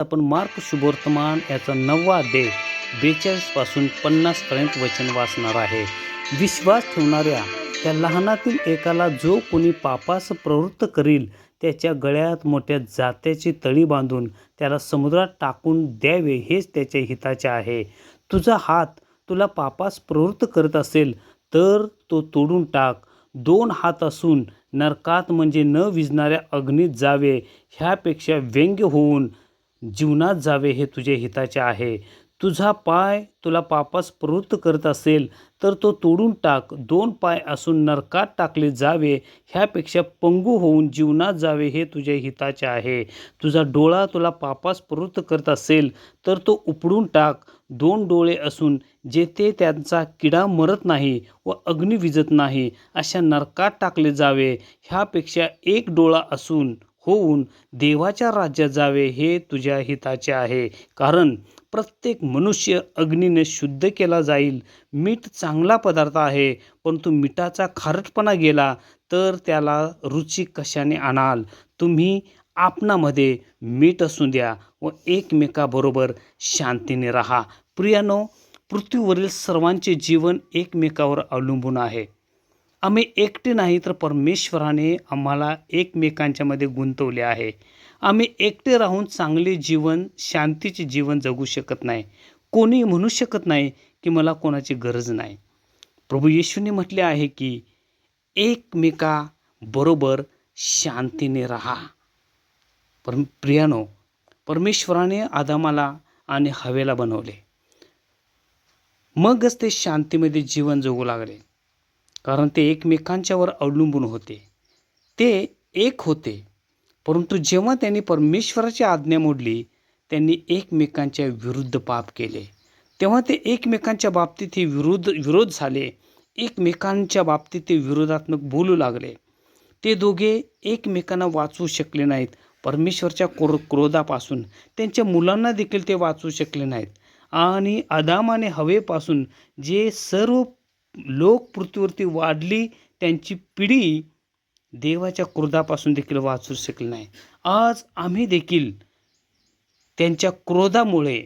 आपण मार्क शुभवर्तमान याचा नववा अध्याय बेचाळीसपासून पन्नासपर्यंत वचन वाचणार आहे. विश्वास ठेवणाऱ्या त्या लहानातील एकाला जो कोणी पापास प्रवृत्त करील त्याच्या गळ्यात मोठ्या जात्याची तळी बांधून त्याला समुद्रात टाकून द्यावे हेच त्याच्या हिताचे आहे. तुझा हात तुला पापास प्रवृत्त करत असेल तर तो तोडून टाक. दोन हात असून नरकात म्हणजे न विजणाऱ्या अग्नीत जावे ह्यापेक्षा व्यंग्य होऊन जीवनात जावे हे तुझे हिताचे आहे. तुझा पाय तुला पापास प्रवृत्त करत असेल तर तो तोडून टाक. दोन पाय असून नरकात टाकले जावे ह्यापेक्षा पंगू होऊन जीवनात जावे हे तुझे हिताचे आहे. तुझा डोळा तुला पापास प्रवृत्त करत असेल तर तो उपडून टाक. दोन डोळे असून जेथे त्यांचा किडा मरत नाही व अग्नी विजत नाही अशा नरकात टाकले जावे. ह्यापेक्षा एक डोळा असून होऊन देवाच्या राज्यात जावे हे तुझ्या हिताचे आहे. कारण प्रत्येक मनुष्य अग्नीने शुद्ध केला जाईल. मीठ चांगला पदार्थ आहे परंतु मिठाचा खारटपणा गेला तर त्याला रुची कशाने आणाल? तुम्ही आपणामध्ये मीठ असू द्या व एकमेकाबरोबर शांतीने राहा. प्रियानो पृथ्वीवरील सर्वांचे जीवन एकमेकावर अवलंबून आहे. आम्ही एकटे नाही तर परमेश्वराने आम्हाला एकमेकांच्यामध्ये गुंतवले आहे. आम्ही एकटे राहून चांगले जीवन शांतीचे जीवन जगू शकत नाही. कोणी म्हणू शकत नाही की मला कोणाची गरज नाही. प्रभू येशूने म्हटले आहे की एकमेका बरोबर शांतीने राहा. पर प्रियानो परमेश्वराने आदामाला आणि हवेला बनवले. मगच ते शांतीमध्ये जीवन जगू लागले. कारण ते एकमेकांच्यावर अवलंबून होते. ते एक होते परंतु जेव्हा त्यांनी परमेश्वराची आज्ञा मोडली त्यांनी एकमेकांच्या विरुद्ध पाप केले. तेव्हा ते एकमेकांच्या बाबतीत हे विरोध विरोध झाले. एकमेकांच्या बाबतीत ते विरोधात्मक बोलू लागले. ते दोघे एकमेकांना वाचवू शकले नाहीत. परमेश्वरच्या क्रो क्रोधापासून त्यांच्या मुलांना देखील ते वाचवू शकले नाहीत. आणि अदामाने हवेपासून जे सर्व लोक पृथ्वीवरती वाढली त्यांची पिढी देवाच्या क्रोधापासून देखील वाचू शकली नाही. आज आम्ही देखील त्यांच्या क्रोधामुळे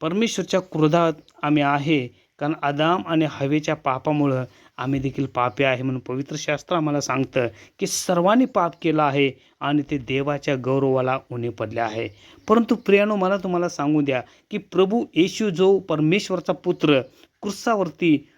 परमेश्वरच्या क्रोधात आम्ही आहे कारण आदाम आणि हवेच्या पापामुळं आम्ही देखील पापे आहे म्हणून पवित्र शास्त्र आम्हाला सांगतं की सर्वांनी पाप केलं आहे आणि ते देवाच्या गौरवाला उणे पडले आहे. परंतु प्रियानो मला तुम्हाला सांगू द्या की प्रभू येशू जो परमेश्वरचा पुत्र कृष्णावरती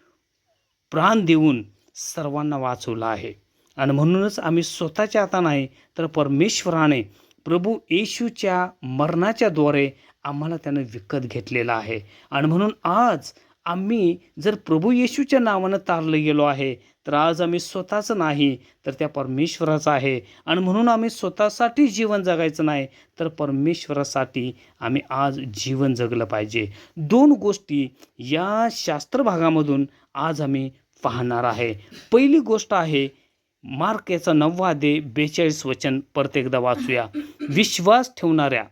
प्राण देऊन सर्वांना वाचवला आहे. आणि म्हणूनच आम्ही स्वतःच्या आता नाही तर परमेश्वराने प्रभू येशूच्या मरणाच्याद्वारे आम्हाला त्यानं विकत घेतलेलं आहे. आणि म्हणून आज आम्ही जर प्रभू येशूच्या नावानं तारलं गेलो आहे तर आज आम्ही स्वतःचं नाही तर त्या परमेश्वराचं आहे. आणि म्हणून आम्ही स्वतःसाठी जीवन जगायचं नाही तर परमेश्वरासाठी आम्ही आज जीवन जगलं पाहिजे. दोन गोष्टी या शास्त्र भागामधून आज आम्ही पाहणार आहे. पहिली गोष्ट आहे मार्क याचा नववा दे बेचाळीस वचन परत एकदा वाचूया. विश्वास ठेवणाऱ्या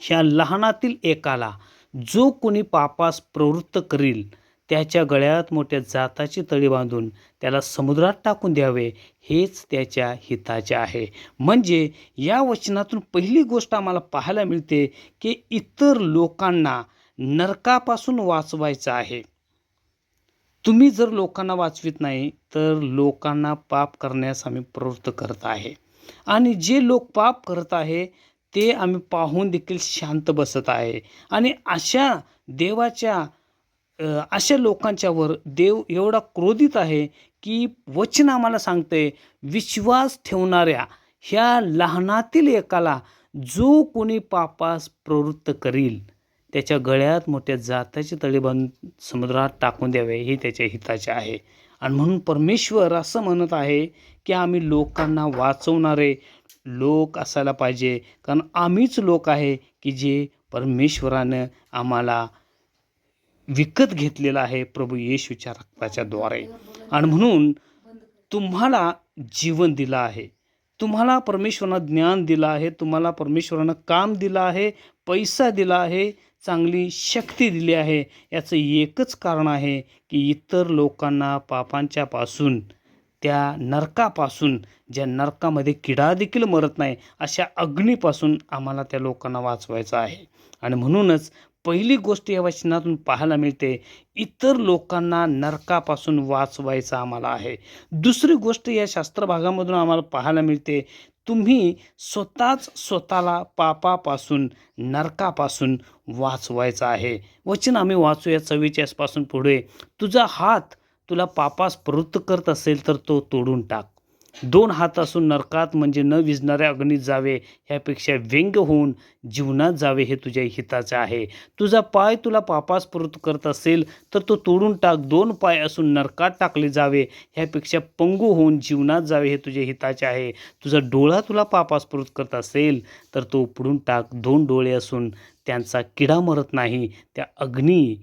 ह्या लहानातील एकाला जो कोणी पापास प्रवृत्त करील त्याच्या गळ्यात मोठ्या जाताची तळी बांधून त्याला समुद्रात टाकून द्यावे हेच त्याच्या हिताचे आहे. म्हणजे या वचनातून पहिली गोष्ट आम्हाला पाहायला मिळते की इतर लोकांना नरकापासून वाचवायचं आहे. तुम्ही जर लोकांना वाचवित नाही तर लोकांना पाप करण्यास आम्ही प्रवृत्त करत आहे. आणि जे लोक पाप करत आहे ते आम्ही पाहून देखील शांत बसत आहे. आणि अशा देवाच्या अशा लोकांच्यावर देव एवढा क्रोधित आहे की वचन आम्हाला सांगते विश्वास ठेवणाऱ्या ह्या लहानातील एकाला जो कोणी पापास प्रवृत्त करील त्याच्या गळ्यात मोठ्या जाताचे तळी बांधून समुद्रात टाकून द्यावे हे त्याच्या हिताचे आहे. आणि म्हणून परमेश्वर असं म्हणत आहे की आम्ही लोकांना वाचवणारे लोक असायला पाहिजे. कारण आम्हीच लोक आहे की जे परमेश्वरानं आम्हाला विकत घेतलेलं आहे प्रभू येशूच्या रक्ताच्या द्वारे. आणि म्हणून तुम्हाला जीवन दिलं आहे. तुम्हाला परमेश्वरानं ज्ञान दिलं आहे. तुम्हाला परमेश्वरानं काम दिलं आहे. पैसा दिला आहे चांगली शक्ती दिली आहे याचं एकच कारण आहे की इतर लोकांना पापांच्यापासून त्या नरकापासून ज्या नरकामध्ये किडा देखील मरत नाही अशा अग्नीपासून आम्हाला त्या लोकांना वाचवायचं आहे. आणि म्हणूनच पहिली गोष्ट या वचनातून पाहायला मिळते इतर लोकांना नरकापासून वाचवायचं आम्हाला आहे. दुसरी गोष्ट या शास्त्रभागामधून आम्हाला पाहायला मिळते तुम्ही स्वतःच स्वतःला पापापासून नरकापासून वाचवायचं आहे. वचन आम्ही वाचूया चव्वेचाळीसपासून पुढे. तुझा हात तुला पापास प्रवृत्त करत असेल तर तो तोडून टाक. दोन हात असून नरकात म्हणजे न विजणाऱ्या अग्नीत जावे ह्यापेक्षा व्यंग होऊन जीवनात जावे हे तुझ्या हिताचे आहे. तुझा पाय तुला पापास प्रवृत्त करत असेल तर तो तोडून टाक. दोन पाय असून नरकात टाकले जावे ह्यापेक्षा पंगू होऊन जीवनात जावे हे तुझे हिताचे आहे. तुझा डोळा तुला पापास करत असेल तर तो उपडून टाक. दोन डोळे असून त्यांचा किडा मरत नाही त्या अग्नी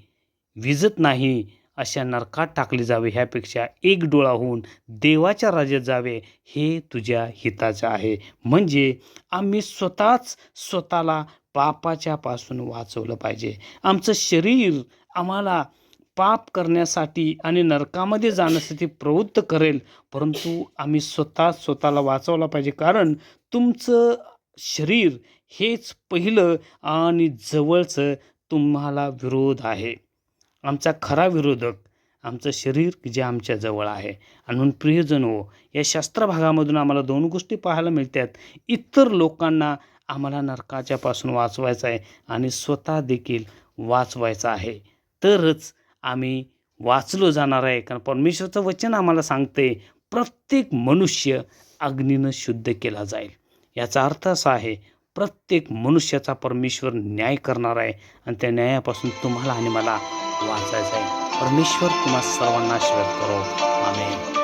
विजत नाही. अशा नरकात टाकले जावे ह्यापेक्षा एक डोळा होऊन देवाच्या राज्यात जावे हे तुझ्या हिताचं आहे. म्हणजे आम्ही स्वतःच स्वतःला पापाच्या पासून वाचवलं पाहिजे. आमचं शरीर आम्हाला पाप करण्यासाठी आणि नरकामध्ये जाण्यासाठी प्रवृत्त करेल परंतु आम्ही स्वतः स्वतःला वाचवला पाहिजे. कारण तुमचं शरीर हेच पहिलं आणि जवळचं तुम्हाला विरोध आहे. आमचा खरा विरोधक आमचं शरीर जे आमच्याजवळ आहे. आणि म्हणून प्रियजन हो या शास्त्रभागामधून आम्हाला दोन गोष्टी पाहायला मिळतात. इतर लोकांना आम्हाला नरकाच्यापासून वाचवायचं आहे आणि स्वतः देखील वाचवायचं आहे. तरच आम्ही वाचलो जाणार आहे. कारण परमेश्वरचं वचन आम्हाला सांगते प्रत्येक मनुष्य अग्नीनं शुद्ध केला जाईल. याचा अर्थ असा आहे प्रत्येक मनुष्याचा परमेश्वर न्याय करणार आहे. आणि त्या न्यायापासून तुम्हाला आणि मला वाचायचं आहे. परमेश्वर तुम्हा सर्वांना आशीर्वाद करो. आमेन.